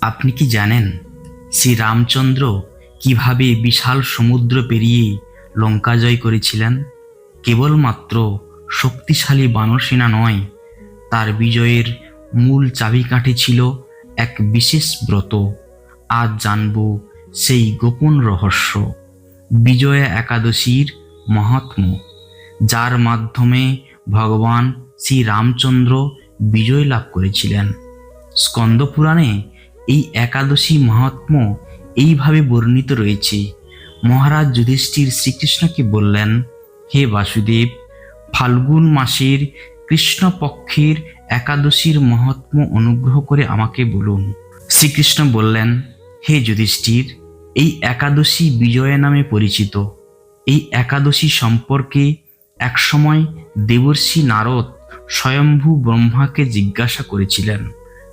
আপনি কি জানেন শ্রী রামচন্দ্র কীভাবে বিশাল সমুদ্র পেরিয়ে লঙ্কা জয় করেছিলেন? কেবলমাত্র শক্তিশালী বানরসেনা নয়, তার বিজয়ের মূল চাবিকাঠি ছিল এক বিশেষ ব্রত। আজ জানব সেই গোপন রহস্য। বিজয়া একাদশীর মহাত্ম, যার মাধ্যমে ভগবান শ্রী রামচন্দ্র বিজয় লাভ করেছিলেন। স্কন্দপুরাণে এই একাদশী মহাত্ম এইভাবে বর্ণিত রয়েছে। মহারাজ যুধিষ্ঠির শ্রীকৃষ্ণকে বললেন, হে বাসুদেব, ফাল্গুন মাসের কৃষ্ণপক্ষের একাদশীর মহাত্ম অনুগ্রহ করে আমাকে বলুন। শ্রীকৃষ্ণ বললেন, হে যুধিষ্ঠির, এই একাদশী বিজয়া নামে পরিচিত। এই একাদশী সম্পর্কে একসময় দেবর্ষি নারদ স্বয়ম্ভু ব্রহ্মাকে জিজ্ঞাসা করেছিলেন।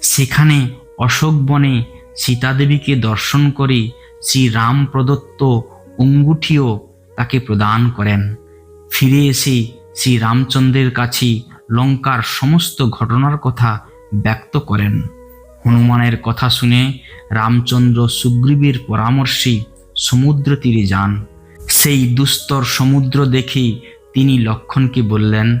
সেখানে অশোক বনে সীতাদেবীকে দর্শন করে শ্রী রাম প্রদত্ত অঙ্গুঠিও তাকে প্রদান করেন। ফিরে এসে শ্রী রামচন্দ্রের কাছে লঙ্কার সমস্ত ঘটনার কথা ব্যক্ত করেন। হনুমানের কথা শুনে রামচন্দ্র সুগ্রীবের পরামর্শে সমুদ্র তীরে যান। সেই দুস্তর সমুদ্র দেখে তিনি লক্ষণকে বললেন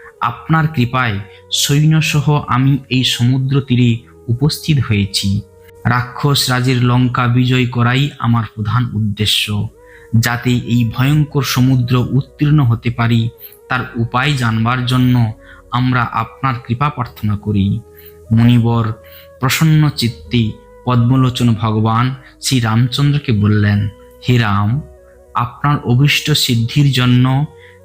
আপনার কৃপায় সৈন্যসহ আমি এই সমুদ্র তীরে উপস্থিত হয়েছি। রাক্ষস রাজের লঙ্কা বিজয় করাই আমার প্রধান উদ্দেশ্য। যাতে এই ভয়ঙ্কর সমুদ্র উত্তীর্ণ হতে পারি, তার উপায় জানবার জন্য আমরা আপনার কৃপা প্রার্থনা করি। মুনিবর প্রসন্ন চিত্তে পদ্মলোচন ভগবান শ্রী রামচন্দ্রকে বললেন, হে রাম, আপনার অভীষ্ট সিদ্ধির জন্য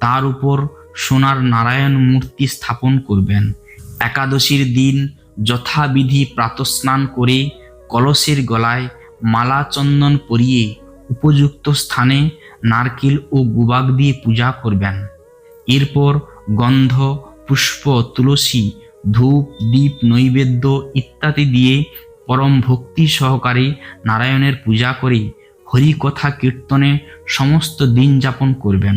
তার উপর সোনার নারায়ণ মূর্তি স্থাপন করবেন। একাদশীর দিন যথাবিধি প্রাতস্নান করে কলসের গলায় মালা চন্দন পরিয়ে উপযুক্ত স্থানে নারকেল ও গুবাক দিয়ে পূজা করবেন। এরপর গন্ধ, পুষ্প, তুলসী, ধূপ, দীপ, নৈবেদ্য ইত্যাদি দিয়ে পরম ভক্তি সহকারে নারায়ণের পূজা করে হরি কথা কীর্তনে সমস্ত দিন যাপন করবেন।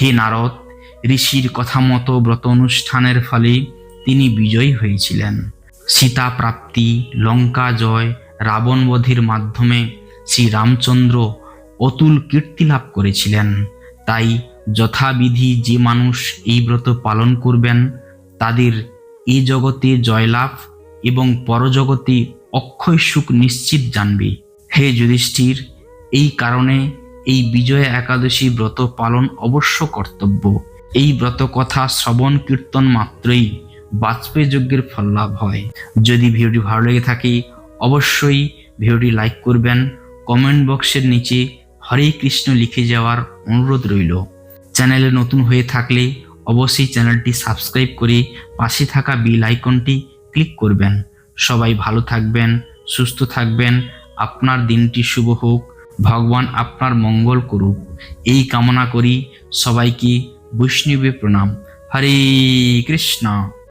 হে নারদ, ঋষির কথা মতো ব্রত অনুষ্ঠানের ফলে তিনি বিজয়ী হয়েছিলেন। সীতা প্রাপ্তি, লঙ্কা জয়, রাবণ বধের মাধ্যমে শ্রী রামচন্দ্র অতুল কীর্তি লাভ করেছিলেন। তাই যথাবিধি যে মানুষ এই ব্রত পালন করবেন, তাদের এ জগতে জয়লাভ এবং পরজগতে অক্ষয় সুখ নিশ্চিত জানবে। হে যুধিষ্ঠির, এই কারণে এই বিজয় একাদশী ব্রত পালন অবশ্য কর্তব্য। এই ব্রত কথা শ্রবণ কীর্তন মাত্রই বাজপেয়ী যজ্ঞের ফল লাভ হয়। যদি ভিডিওটি ভালো লেগে থাকে, অবশ্যই ভিডিওটি লাইক করবেন, কমেন্ট বক্সের নিচে হরে কৃষ্ণ লিখে যাওয়ার অনুরোধ রইল। চ্যানেলে নতুন হয়ে থাকলে অবশ্যই চ্যানেলটি সাবস্ক্রাইব করে পাশে থাকা বেল আইকনটি ক্লিক করবেন। সবাই ভালো থাকবেন, সুস্থ থাকবেন। আপনার দিনটি শুভ হোক। ভগবান আপনার মঙ্গল করুক। এই কামনা করি সবাইকে বৈষ্ণবে প্রণাম। হরে কৃষ্ণ।